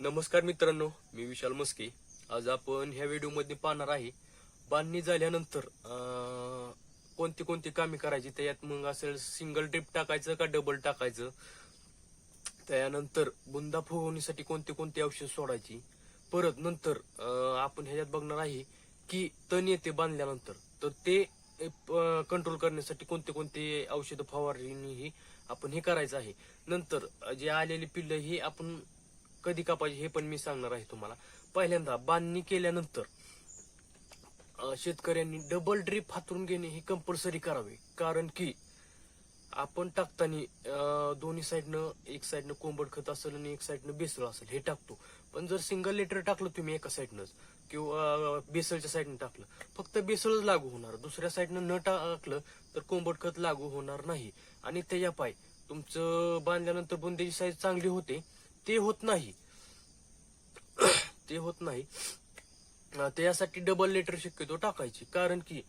नमस्कार मित्रांनो मी विशाल मस्के. आज आपण ह्या व्हिडिओमध्ये पाहणार आहे बांधणी झाल्यानंतर कोणती कोणती कामे करायची त्यात मग असेल सिंगल ड्रिप टाकायचं का डबल टाकायचं? त्यानंतर बुंदा फुगवण्यासाठी कोणती कोणती औषध सोडायची? परत नंतर आपण ह्याच्यात बघणार आहे की तण येते बांधल्यानंतर. तर ते कंट्रोल करण्यासाठी कोणते कोणते औषध फवारणी ही आपण हे करायचं आहे. नंतर जे आलेली पिल्लं ही आपण कधी कापायची हे पण मी सांगणार आहे तुम्हाला. पहिल्यांदा बांधणी केल्यानंतर शेतकऱ्यांनी डबल ड्रीप हातरून घेणे हे कंपल्सरी करावे. कारण की आपण टाकताना दोन्ही साईडनं एक साईडनं कोंबड खत असेल आणि एक साईडनं बेसळ असेल हे टाकतो. पण जर सिंगल लिटर टाकलं तुम्ही एका साईडनंच किंवा बेसळच्या साईडनं टाकलं फक्त बेसळच लागू होणार. दुसऱ्या साईडनं न टाकलं तर कोंबड खत लागू होणार नाही. आणि त्याच्या पाय तुमचं बांधल्यानंतर बुंदेची साईज चांगली होते. ते होत नाही. ते होत नाही. त्यासाठी डबल लेटर शक्यतो टाकायची. कारण की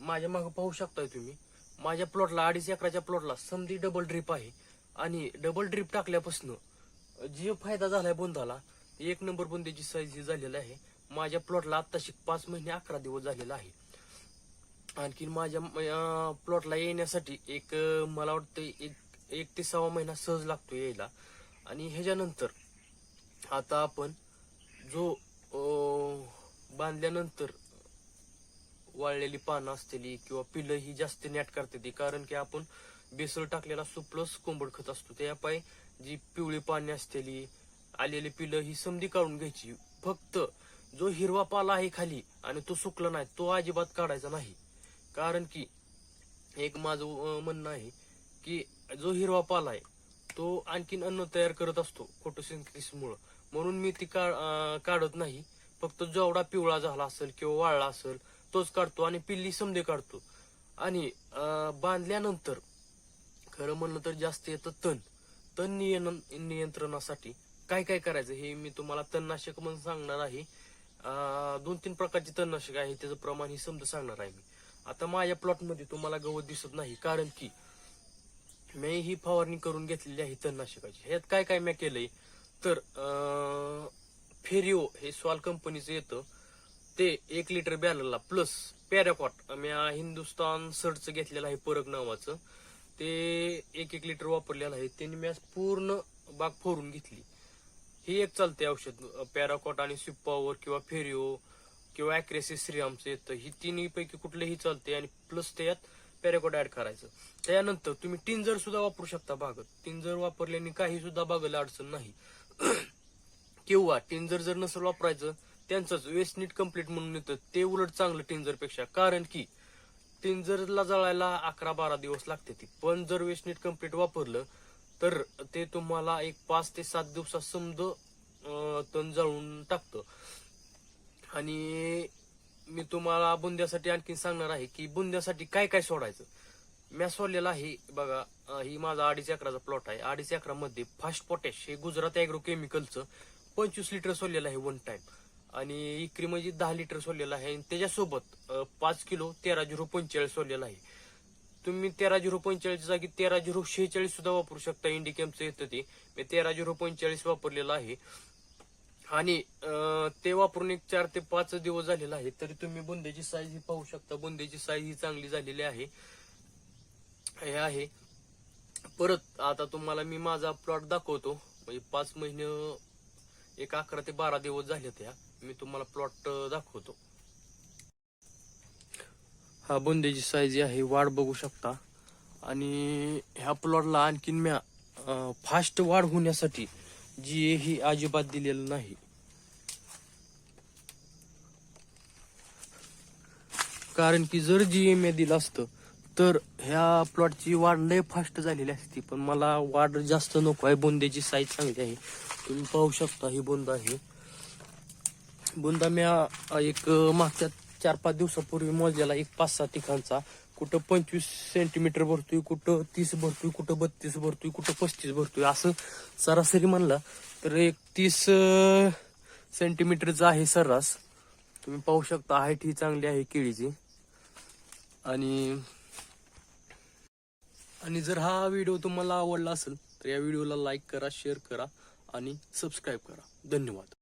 माझ्या मागं पाहू शकताय तुम्ही माझ्या प्लॉटला अडीच एकराच्या प्लॉटला समधी डबल ड्रीप आहे. आणि डबल ड्रीप टाकल्यापासून जे फायदा झालाय बोंदाला एक नंबर बोंद्याची साईज ही झालेली आहे. माझ्या प्लॉटला आत्ताशी पाच महिने अकरा दिवस झालेला आहे. आणखी माझ्या प्लॉटला येण्यासाठी एक मला वाटतं एक एक ते सहा महिना सहज लागतो यायला. आणि ह्याच्यानंतर आता आपण जो बांधल्यानंतर वाळलेली पानं असलेली किंवा पिलं ही जास्त नॅट करते ती कारण की आपण बेसळ टाकलेला असतो प्लस कोंबड खत असतो. त्या पाय जी पिवळी पाने असलेली आलेली पिलं ही समधी काढून घ्यायची. फक्त जो हिरवा पाला आहे खाली आणि तो सुकला नाही तो अजिबात काढायचा नाही. कारण की एक माझं म्हणणं आहे की जो हिरवा पाला आहे तो आणखीन अन्न तयार करत असतो फोटोसिंथेसिसमुळे. म्हणून मी ती का- काढत नाही. फक्त जेवढा पिवळा झाला असेल किंवा वाळला असेल तोच काढतो आणि पिल्ली समधे काढतो. आणि बांधल्यानंतर खरं म्हणलं तर जास्त येतं तण. तण नियन नियंत्रणासाठी काय काय करायचं हे मी तुम्हाला तणनाशक म्हणून सांगणार आहे. दोन तीन प्रकारचे तणनाशक आहे त्याचं प्रमाण ही समजा सांगणार आहे मी. आता माझ्या प्लॉटमध्ये तुम्हाला गवत दिसत नाही. कारण की मी ही फवारणी करून घेतलेली आहे तणनाशकाची. ह्यात काय काय मी केलंय? तर फेरिओ हे सॉल कंपनीचं येतं. ते एक लिटर बॅलरला प्लस पॅराकॉट मी हिंदुस्तान सर्टचं घेतलेलं आहे परग नावाचं. ते एक एक लिटर वापरलेलं आहे. त्यांनी मी आज पूर्ण बाग फोडून घेतली. ही एक चालते औषध. पॅराकॉट आणि सिप्पावर किंवा फेरिओ किंवा अॅक्रेसिस श्रीरामचं येतं. ही तिन्ही पैकी कुठलंही चालते आणि प्लस त्यात पॅरेकोट ऍड करायचं. त्यानंतर तुम्ही टिंजर सुद्धा वापरू शकता बागत. टिंजर वापरल्याने काही सुद्धा बागेला अडचण नाही. किंवा टिंजर जर नसेल वापरायचं त्यांचंच वेस्ट नीट कंप्लीट म्हणून येतं. ते उलट चांगलं टिंजरपेक्षा. कारण की टिंजरला जळायला अकरा बारा दिवस लागते ती. पण जर वेस्ट नीट कंप्लीट वापरलं तर ते तुम्हाला एक पाच ते सात दिवसात समज तण जळून टाकतं. आणि मी तुम्हाला बुंद्यासाठी आणखी सांगणार आहे की बुंद्यासाठी काय काय सोडायचं? मी सोडलेलं आहे बघा ही माझा अडीच एकराचा प्लॉट आहे. अडीच एकरामध्ये फास्ट पोटॅश हे गुजरात अॅग्रो केमिकलचं पंचवीस लिटर सोडलेलं आहे वन टाइम आणि इकरी म्हणजे दहा लिटर सोडलेलं आहे. आणि त्याच्यासोबत पाच किलो तेरा झिरो पंचेचाळीस सोडलेलं आहे. तुम्ही तेरा झिरो पंचेचाळीस जागी तेरा झिरो शेहेचाळीस सुद्धा वापरू शकता. इंडिकेमचं येतं ते. मी तेरा झिरो पंचेचाळीस वापरलेलं आहे. आणि अं, ते वापरून एक चार ते पाच दिवस झालेला आहे तरी तुम्ही बुंदेची साईज ही पाहू शकता. बुंदेची साईज ही चांगली झालेली आहे. हे आहे. परत आता तुम्हाला मी माझा प्लॉट दाखवतो. म्हणजे पाच महिने एक अकरा ते बारा दिवस झाले त्या मी तुम्हाला प्लॉट दाखवतो. हा बुंद्याची साईज आहे वाढ बघू शकता. आणि ह्या प्लॉटला आणखीन म्या फास्ट वाढ होण्यासाठी जी ही अजिबात दिलेलं नाही. कारण की जर जी एम ए दिलं असतं तर ह्या प्लॉटची वाढ लय फास्ट झालेली असती. पण मला वाढ जास्त नको आहे. बोंद्याची साईज चांगली आहे. तुम्ही पाहू शकता ही बोंद आहे. बोंदा मी एक मागच्या चार पाच दिवसापूर्वी मोजलेला एक पाच सहा ठिकाणचा कुठं पंचवीस सेंटीमीटर भरतोय कुठं तीस भरतोय कुठं बत्तीस भरतोय कुठं पस्तीस भरतोय असं सरासरी म्हणला तर एक तीस सेंटीमीटरचा आहे सर्रास. तुम्ही पाहू शकता हाईट ही चांगली आहे केळीची. आणि आणि जर हा व्हिडिओ तुम्हाला आवडला असेल तर या व्हिडिओला लाईक करा शेअर करा आणि सबस्क्राईब करा. धन्यवाद.